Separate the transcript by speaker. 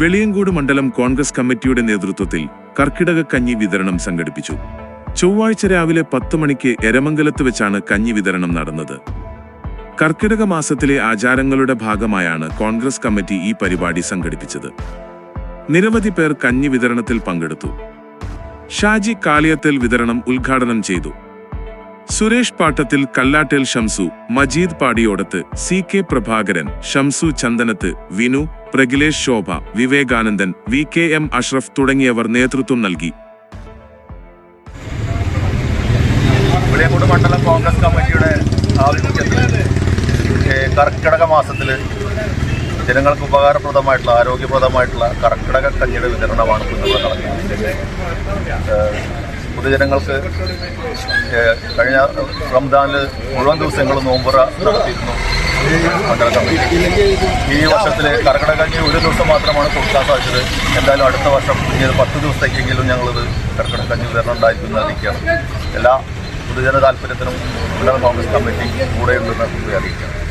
Speaker 1: വെളിയങ്കോട് മണ്ഡലം കോൺഗ്രസ് കമ്മിറ്റിയുടെ നേതൃത്വത്തിൽ കർക്കിടക കഞ്ഞി വിതരണം സംഘടിപ്പിച്ചു. ചൊവ്വാഴ്ച രാവിലെ പത്ത് മണിക്ക് എരമംഗലത്ത് വെച്ചാണ് കഞ്ഞി വിതരണം നടന്നത്. കർക്കിടക മാസത്തിലെ ആചാരങ്ങളുടെ ഭാഗമായാണ് കോൺഗ്രസ് കമ്മിറ്റി ഈ പരിപാടി സംഘടിപ്പിച്ചത്. നിരവധി പേർ കഞ്ഞി വിതരണത്തിൽ പങ്കെടുത്തു. ഷാജി കാളിയത്തിൽ വിതരണം ഉദ്ഘാടനം ചെയ്തു. സുരേഷ് പാട്ടത്തിൽ Kallattel Shamsu Majeed Padiyodath C K Prabhakaran Shamsu Chandanath Vinu Pragilesh Shobha Vivekanandan V K M Ashraf തുടങ്ങിയവർ നേതൃത്വം നൽകി.
Speaker 2: മണ്ഡലം കോൺഗ്രസ് കമ്മിറ്റിയുടെ ആഭിമുഖ്യത്തിൽ കർക്കിടക മാസത്തിൽ ജനങ്ങൾക്ക് ഉപകാരപ്രദമായിട്ടുള്ള ആരോഗ്യപ്രദമായിട്ടുള്ള കർക്കിടക കഞ്ഞിയുടെ വിതരണമാണ് ഇവിടെ നടക്കുന്നത് പൊതുജനങ്ങൾക്ക് കഴിഞ്ഞ റംദാനിൽ മുഴുവൻ ദിവസങ്ങളും നോമ്പുറ നടത്തിയിരുന്നു. കമ്മിറ്റി ഈ വർഷത്തിലെ കർക്കിടക കഞ്ഞി ഒരു ദിവസം മാത്രമാണ് കൊടുക്കാൻ സാധിച്ചത് എന്തായാലും അടുത്ത വർഷം ഇനി പത്ത് ദിവസത്തേക്കെങ്കിലും ഞങ്ങളിത് കർക്കിടക കഞ്ഞി വിതരണം ഉണ്ടായിരിക്കുന്ന അറിയിക്കുകയാണ് എല്ലാ പൊതുജന താല്പര്യത്തിനും മണ്ഡലം കോൺഗ്രസ് കമ്മിറ്റി കൂടെയുണ്ടെന്ന് അറിയിക്കുകയാണ്